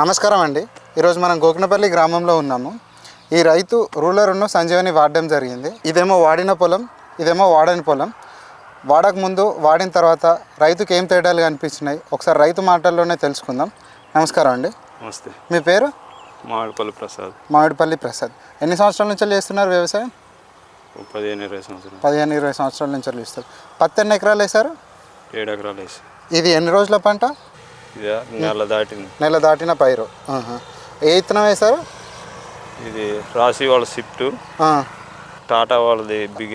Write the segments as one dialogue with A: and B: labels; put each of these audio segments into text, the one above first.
A: నమస్కారం అండి. ఈరోజు మనం గోకినపల్లి గ్రామంలో ఉన్నాము. ఈ రైతు రూలర్ను సంజీవని వాడడం జరిగింది. ఇదేమో వాడిన పొలం ఇదేమో వాడని పొలం. వాడక ముందు వాడిన తర్వాత రైతుకి ఏం తేడాలు కనిపించినాయి ఒకసారి రైతు మాటల్లోనే తెలుసుకుందాం. నమస్కారం అండి.
B: నమస్తే.
A: మీ పేరు?
B: మామిడిపల్లి ప్రసాద్.
A: మామిడిపల్లి ప్రసాద్. ఎన్ని సంవత్సరాల నుంచి చేస్తున్నారు వ్యవసాయం?
B: పదిహేను ఇరవై సంవత్సరం
A: పదిహేను ఇరవై సంవత్సరాల నుంచి ఇస్తారు పత్తి ఎన్ని ఎకరాలు వేశారు?
B: ఏడు ఎకరాలు వేసి
A: ఇది ఎన్ని రోజుల పంట?
B: నెల దాటింది.
A: నెల దాటిన పైరు. ఏ ఇత్తనం వేశారు?
B: ఇది రాశి వాళ్ళ షిఫ్ట్ టాటా వాళ్ళది బిగ్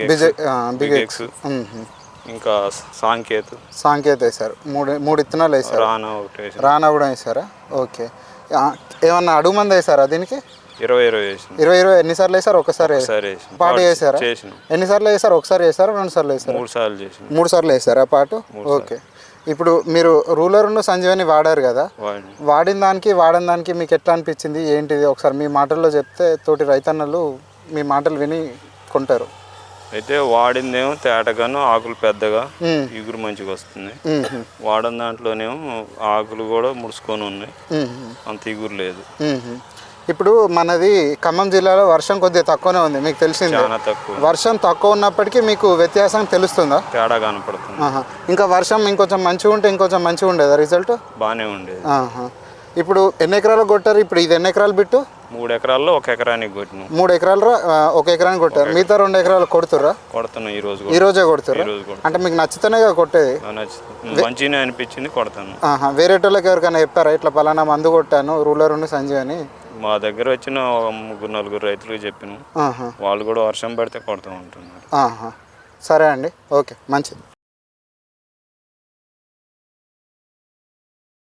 A: బిగ్ ఎక్స్.
B: ఇంకా సాంకేత్.
A: సాంకేత వేశారు. మూడు మూడు ఇత్తనాలు వేశారు.
B: రానా ఒకటి
A: రానా కూడా వేశారా? ఓకే. ఏమన్నా అడుగు మంది వేశారా దీనికి?
B: ఇరవై ఇరవై
A: ఇరవై ఇరవై ఎన్నిసార్లు వేశారు? ఒకసారి పాటు
B: చేసిన.
A: ఎన్నిసార్లు వేశారు? ఒకసారి వేశారా? రెండు సార్లు వేశారు?
B: మూడు సార్లు
A: మూడు సార్లు వేశారా పాటు? ఓకే. ఇప్పుడు మీరు రూలర్ను సంజీవని వాడారు కదా
B: వాడిని
A: దానికి వాడిన దానికి మీకు ఎట్లా అనిపించింది ఏంటిది ఒకసారి మీ మాటల్లో చెప్తే తోటి రైతన్నలు మీ మాటలు విని కొంటారు
B: అయితే వాడిందేమో తేటగాను ఆకులు పెద్దగా. ఇగురు మంచిగా వస్తుంది. వాడిన దాంట్లోనేమో ఆకులు కూడా ముడుచుకొని ఉన్నాయి. అంత ఇగురు లేదు.
A: ఇప్పుడు మనది ఖమ్మం జిల్లాలో వర్షం కొద్దిగా తక్కువనే ఉంది మీకు తెలిసిందే.
B: చాలా తక్కువ.
A: వర్షం తక్కువ ఉన్నప్పటికీ మీకు వ్యత్యాసం తెలుస్తుందా?
B: తేడా కనపడుతుంది.
A: ఆహా. ఇంకా వర్షం ఇంకొంచెం మంచిగా ఉంటే ఇంకొంచెం మంచిగా ఉండేదా రిజల్ట్?
B: బాగానే ఉండేది.
A: ఆహా. ఇప్పుడు ఎన్ని ఎకరాలు కొట్టారు? ఇప్పుడు ఇది ఎన్ని ఎకరాలు బిట్టు?
B: మూడు ఎకరాల్లో ఒక ఎకరానికి కొట్టినాం.
A: మూడు ఎకరాలు ఒక ఎకరానికి కొట్టారు. మిగతా రెండు ఎకరాలు కొడుతుర్రా?
B: కొడతాను ఈ రోజు
A: ఈ రోజే కొడుతుర్రా?
B: ఈ రోజు కొడతాను
A: అంటే మీకు నచ్చితేనే కదా కొట్టేది?
B: మంచిగానే అనిపించింది కొడతాను.
A: ఆహా. వేరే వాళ్ళకి ఎవరికైనా చెప్పారా? ఇట్లా పలానా మందు కొట్టాను రూలర్ ఉండి సంజయ్ అని.
B: మా దగ్గర వచ్చిన ఒక ముగ్గురు నలుగురు రైతులకు చెప్పినాం.
A: ఆహా.
B: వాళ్ళు కూడా వర్షం పడితే కొడతా ఉంటున్నారు.
A: ఆహా. సరే అండి. ఓకే. మంచిది.